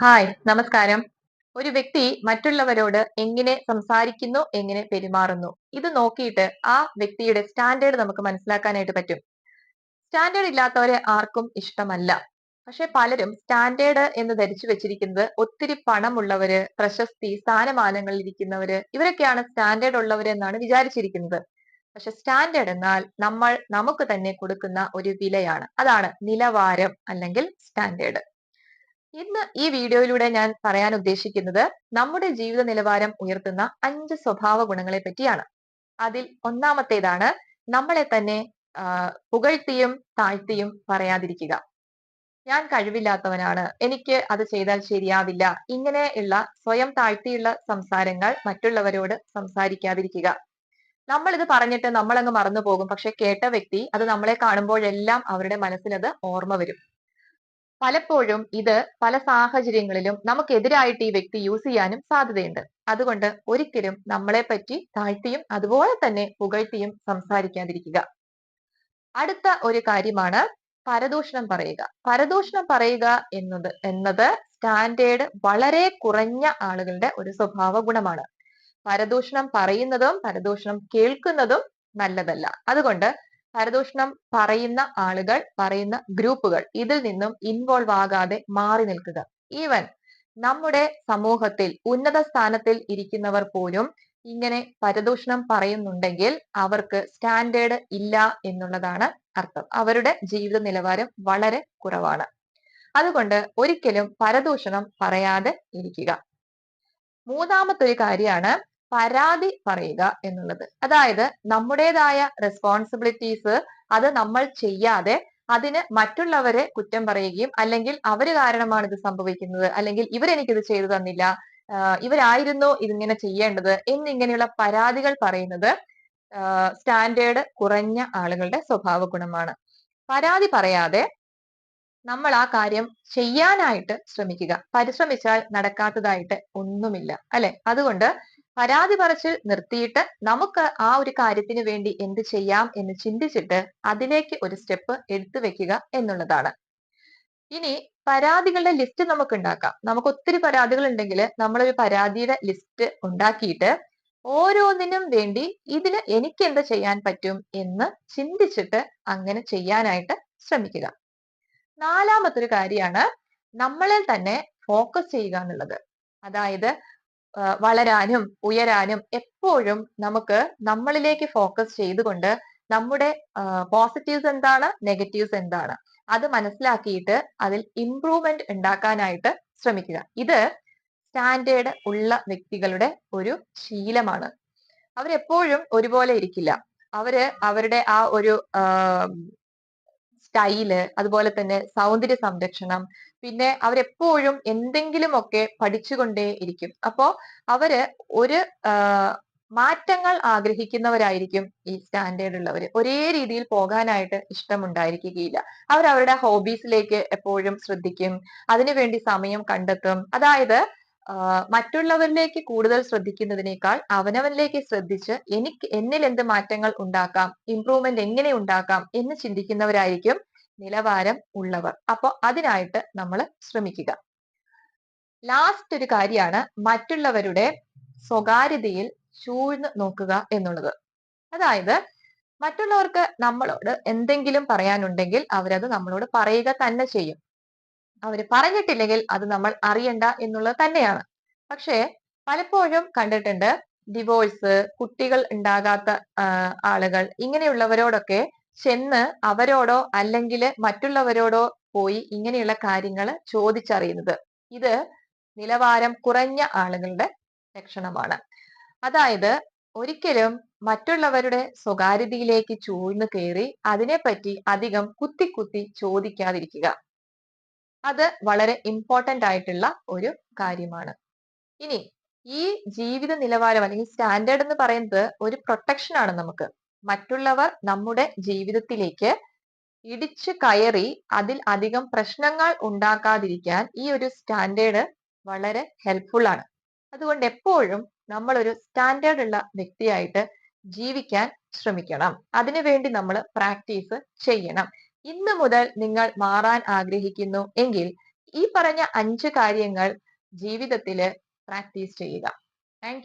Hi നമസ്കാരം. ഒരു വ്യക്തി മറ്റുള്ളവരോട് എങ്ങനെ സംസാരിക്കുന്നു എങ്ങനെ പെരുമാറുന്നു ഇത് നോക്കിയിട്ട് ആ വ്യക്തിയുടെ സ്റ്റാൻഡേർഡ് നമുക്ക് മനസ്സിലാക്കാനായിട്ട് പറ്റും. സ്റ്റാൻഡേർഡ് ഇല്ലാത്തവരെ ആർക്കും ഇഷ്ടമല്ല. പക്ഷെ പലരും സ്റ്റാൻഡേർഡ് എന്ന് ധരിച്ചു വെച്ചിരിക്കുന്നത് ഒത്തിരി പണമുള്ളവര് പ്രശസ്തി സ്ഥാനമാനങ്ങളിൽ ഇരിക്കുന്നവര് ഇവരൊക്കെയാണ് സ്റ്റാൻഡേർഡ് ഉള്ളവരെന്നാണ് വിചാരിച്ചിരിക്കുന്നത്. പക്ഷെ സ്റ്റാൻഡേർഡ് എന്നാൽ നമ്മൾ നമുക്ക് തന്നെ കൊടുക്കുന്ന ഒരു വിലയാണ്. അതാണ് നിലവാരം അല്ലെങ്കിൽ സ്റ്റാൻഡേർഡ്. ഇന്ന് ഈ വീഡിയോയിലൂടെ ഞാൻ പറയാൻ ഉദ്ദേശിക്കുന്നത് നമ്മുടെ ജീവിത നിലവാരം ഉയർത്തുന്ന അഞ്ച് സ്വഭാവ ഗുണങ്ങളെ പറ്റിയാണ്. അതിൽ ഒന്നാമത്തേതാണ് നമ്മളെ തന്നെ പുകഴ്ത്തിയും താഴ്ത്തിയും പറയാതിരിക്കുക. ഞാൻ കഴിവില്ലാത്തവനാണ്. എനിക്ക് അത് ചെയ്താൽ ശരിയാവില്ല. ഇങ്ങനെയുള്ള സ്വയം താഴ്ത്തിയുള്ള സംസാരങ്ങൾ മറ്റുള്ളവരോട് സംസാരിക്കാതിരിക്കുക. നമ്മൾ ഇത് പറഞ്ഞിട്ട് നമ്മളങ്ങ് മറന്നു പോകും പക്ഷെ കേട്ട വ്യക്തി അത് നമ്മളെ കാണുമ്പോഴെല്ലാം അവരുടെ മനസ്സിലത് ഓർമ്മ വരും. പലപ്പോഴും ഇത് പല സാഹചര്യങ്ങളിലും നമുക്കെതിരായിട്ട് ഈ വ്യക്തി യൂസ് ചെയ്യാനും സാധ്യതയുണ്ട്. അതുകൊണ്ട് ഒരിക്കലും നമ്മളെ പറ്റി താഴ്ത്തിയും അതുപോലെ തന്നെ പുകഴ്ത്തിയും സംസാരിക്കാതിരിക്കുക. അടുത്ത ഒരു കാര്യമാണ് പരദൂഷണം പറയുക. പരദൂഷണം പറയുക എന്നത് എന്നത് സ്റ്റാൻഡേർഡ് വളരെ കുറഞ്ഞ ആളുകളുടെ ഒരു സ്വഭാവ ഗുണമാണ്. പരദൂഷണം പറയുന്നതും പരദൂഷണം കേൾക്കുന്നതും നല്ലതല്ല. അതുകൊണ്ട് പരദൂഷണം പറയുന്ന ആളുകൾ പറയുന്ന ഗ്രൂപ്പുകൾ ഇതിൽ നിന്നും ഇൻവോൾവ് ആകാതെ മാറി നിൽക്കുക. ഈവൻ നമ്മുടെ സമൂഹത്തിൽ ഉന്നത സ്ഥാനത്തിൽ ഇരിക്കുന്നവർ പോലും ഇങ്ങനെ പരദൂഷണം പറയുന്നുണ്ടെങ്കിൽ അവർക്ക് സ്റ്റാൻഡേർഡ് ഇല്ല എന്നുള്ളതാണ് അർത്ഥം. അവരുടെ ജീവിത നിലവാരം വളരെ കുറവാണ്. അതുകൊണ്ട് ഒരിക്കലും പരദൂഷണം പറയാതെ ഇരിക്കുക. മൂന്നാമത്തെ ഒരു കാര്യമാണ് പരാതി പറയുക എന്നുള്ളത്. അതായത് നമ്മുടേതായ റെസ്പോൺസിബിലിറ്റീസ് അത് നമ്മൾ ചെയ്യാതെ അതിന് മറ്റുള്ളവരെ കുറ്റം പറയുകയും അല്ലെങ്കിൽ അവർ കാരണമാണ് ഇത് സംഭവിക്കുന്നത് അല്ലെങ്കിൽ ഇവരെനിക്കിത് ചെയ്തു തന്നില്ല ഇവരായിരുന്നു ഇതിങ്ങനെ ചെയ്യേണ്ടത് എന്നിങ്ങനെയുള്ള പരാതികൾ പറയുന്നത് സ്റ്റാൻഡേർഡ് കുറഞ്ഞ ആളുകളുടെ സ്വഭാവ ഗുണമാണ്. പരാതി പറയാതെ നമ്മൾ ആ കാര്യം ചെയ്യാനായിട്ട് ശ്രമിക്കുക. പരിശ്രമിച്ചാൽ നടക്കാത്തതായിട്ട് ഒന്നുമില്ല. അല്ലെ? അതുകൊണ്ട് പരാതി പറച്ചിൽ നിർത്തിയിട്ട് നമുക്ക് ആ ഒരു കാര്യത്തിന് വേണ്ടി എന്ത് ചെയ്യാം എന്ന് ചിന്തിച്ചിട്ട് അതിലേക്ക് ഒരു സ്റ്റെപ്പ് എടുത്തു വെക്കുക എന്നുള്ളതാണ്. ഇനി പരാതികളുടെ ലിസ്റ്റ് നമുക്ക് ഉണ്ടാക്കാം. നമുക്ക് ഒത്തിരി പരാതികൾ ഉണ്ടെങ്കിൽ നമ്മളൊരു പരാതിയുടെ ലിസ്റ്റ് ഉണ്ടാക്കിയിട്ട് ഓരോന്നിനും വേണ്ടി ഇതിന് എനിക്ക് എന്ത് ചെയ്യാൻ പറ്റും എന്ന് ചിന്തിച്ചിട്ട് അങ്ങനെ ചെയ്യാനായിട്ട് ശ്രമിക്കുക. നാലാമത്തെ ഒരു കാര്യമാണ് നമ്മളിൽ തന്നെ ഫോക്കസ് ചെയ്യുക എന്നുള്ളത്. അതായത് വളരാനും ഉയരാനും എപ്പോഴും നമുക്ക് നമ്മളിലേക്ക് ഫോക്കസ് ചെയ്തുകൊണ്ട് നമ്മുടെ പോസിറ്റീവ്സ് എന്താണ് നെഗറ്റീവ്സ് എന്താണ് അത് മനസ്സിലാക്കിയിട്ട് അതിൽ ഇംപ്രൂവ്മെന്റ് ഉണ്ടാക്കാനായിട്ട് ശ്രമിക്കുക. ഇത് സ്റ്റാൻഡേർഡ് ഉള്ള വ്യക്തികളുടെ ഒരു ശീലമാണ്. അവരെപ്പോഴും ഒരുപോലെ ഇരിക്കില്ല. അവർ അവരുടെ ആ ഒരു സ്റ്റൈൽ അതുപോലെ തന്നെ സൗന്ദര്യ സംരക്ഷണം പിന്നെ അവരെപ്പോഴും എന്തെങ്കിലുമൊക്കെ പഠിച്ചുകൊണ്ടേ ഇരിക്കും. അപ്പോ അവർ ഒരു മാറ്റങ്ങൾ ആഗ്രഹിക്കുന്നവരായിരിക്കും ഈ സ്റ്റാൻഡേർഡ് ഉള്ളവർ ഒരേ രീതിയിൽ പോകാനായിട്ട് ഇഷ്ടമുണ്ടായിരിക്കുകയില്ല. അവർ അവരുടെ ഹോബീസിലേക്ക് എപ്പോഴും ശ്രദ്ധിക്കും. അതിനുവേണ്ടി സമയം കണ്ടെത്തും. അതായത് മറ്റുള്ളവരിലേക്ക് കൂടുതൽ ശ്രദ്ധിക്കുന്നതിനേക്കാൾ അവനവനിലേക്ക് ശ്രദ്ധിച്ച് എനിക്ക് എന്നിൽ എന്ത് മാറ്റങ്ങൾ ഉണ്ടാക്കാം ഇംപ്രൂവ്മെന്റ് എങ്ങനെ ഉണ്ടാക്കാം എന്ന് ചിന്തിക്കുന്നവരായിരിക്കും നിലവാരം ഉള്ളവർ. അപ്പോൾ അതിനായിട്ട് നമ്മൾ ശ്രമിക്കുക. ലാസ്റ്റ് ഒരു കാര്യമാണ് മറ്റുള്ളവരുടെ സ്വകാര്യതയിൽ ചൂഴ്ന്ന് നോക്കുക എന്നുള്ളത്. അതായത് മറ്റുള്ളവർക്ക് നമ്മളോട് എന്തെങ്കിലും പറയാനുണ്ടെങ്കിൽ അവരത് നമ്മളോട് പറയുക തന്നെ ചെയ്യും. അവർ പറഞ്ഞിട്ടില്ലെങ്കിൽ അത് നമ്മൾ അറിയണ്ട എന്നുള്ളത് തന്നെയാണ്. പക്ഷേ പലപ്പോഴും കണ്ടിട്ടുണ്ട് ഡിവോഴ്സ് കുട്ടികൾ ഉണ്ടാകാത്ത ആളുകൾ ഇങ്ങനെയുള്ളവരോടൊക്കെ ചെന്ന് അവരോടോ അല്ലെങ്കിൽ മറ്റുള്ളവരോടോ പോയി ഇങ്ങനെയുള്ള കാര്യങ്ങൾ ചോദിച്ചറിയുന്നത്. ഇത് നിലവാരം കുറഞ്ഞ ആളുകളുടെ ലക്ഷണമാണ്. അതായത് ഒരിക്കലും മറ്റുള്ളവരുടെ സ്വകാര്യതയിലേക്ക് ചൂഴ്ന്നു കയറി അതിനെപ്പറ്റി അധികം കുത്തി കുത്തി ചോദിക്കാതിരിക്കുക. അത് വളരെ ഇമ്പോർട്ടന്റ് ആയിട്ടുള്ള ഒരു കാര്യമാണ്. ഇനി ഈ ജീവിത നിലവാരം അല്ലെങ്കിൽ സ്റ്റാൻഡേർഡ് എന്ന് പറയുന്നത് ഒരു പ്രൊട്ടക്ഷൻ ആണ് നമുക്ക്. മറ്റുള്ളവർ നമ്മുടെ ജീവിതത്തിലേക്ക് ഇടിച്ചു കയറി അതിൽ അധികം പ്രശ്നങ്ങൾ ഉണ്ടാക്കാതിരിക്കാൻ ഈ ഒരു സ്റ്റാൻഡേർഡ് വളരെ ഹെൽപ്ഫുൾ ആണ്. അതുകൊണ്ട് എപ്പോഴും നമ്മൾ ഒരു സ്റ്റാൻഡേർഡ് ഉള്ള വ്യക്തിയായിട്ട് ജീവിക്കാൻ ശ്രമിക്കണം. അതിനുവേണ്ടി നമ്മൾ പ്രാക്ടീസ് ചെയ്യണം. ഇന്ന് മുതൽ നിങ്ങൾ മാറാൻ ആഗ്രഹിക്കുന്നു എങ്കിൽ ഈ പറഞ്ഞ അഞ്ച് കാര്യങ്ങൾ ജീവിതത്തിൽ പ്രാക്ടീസ് ചെയ്യുക. താങ്ക്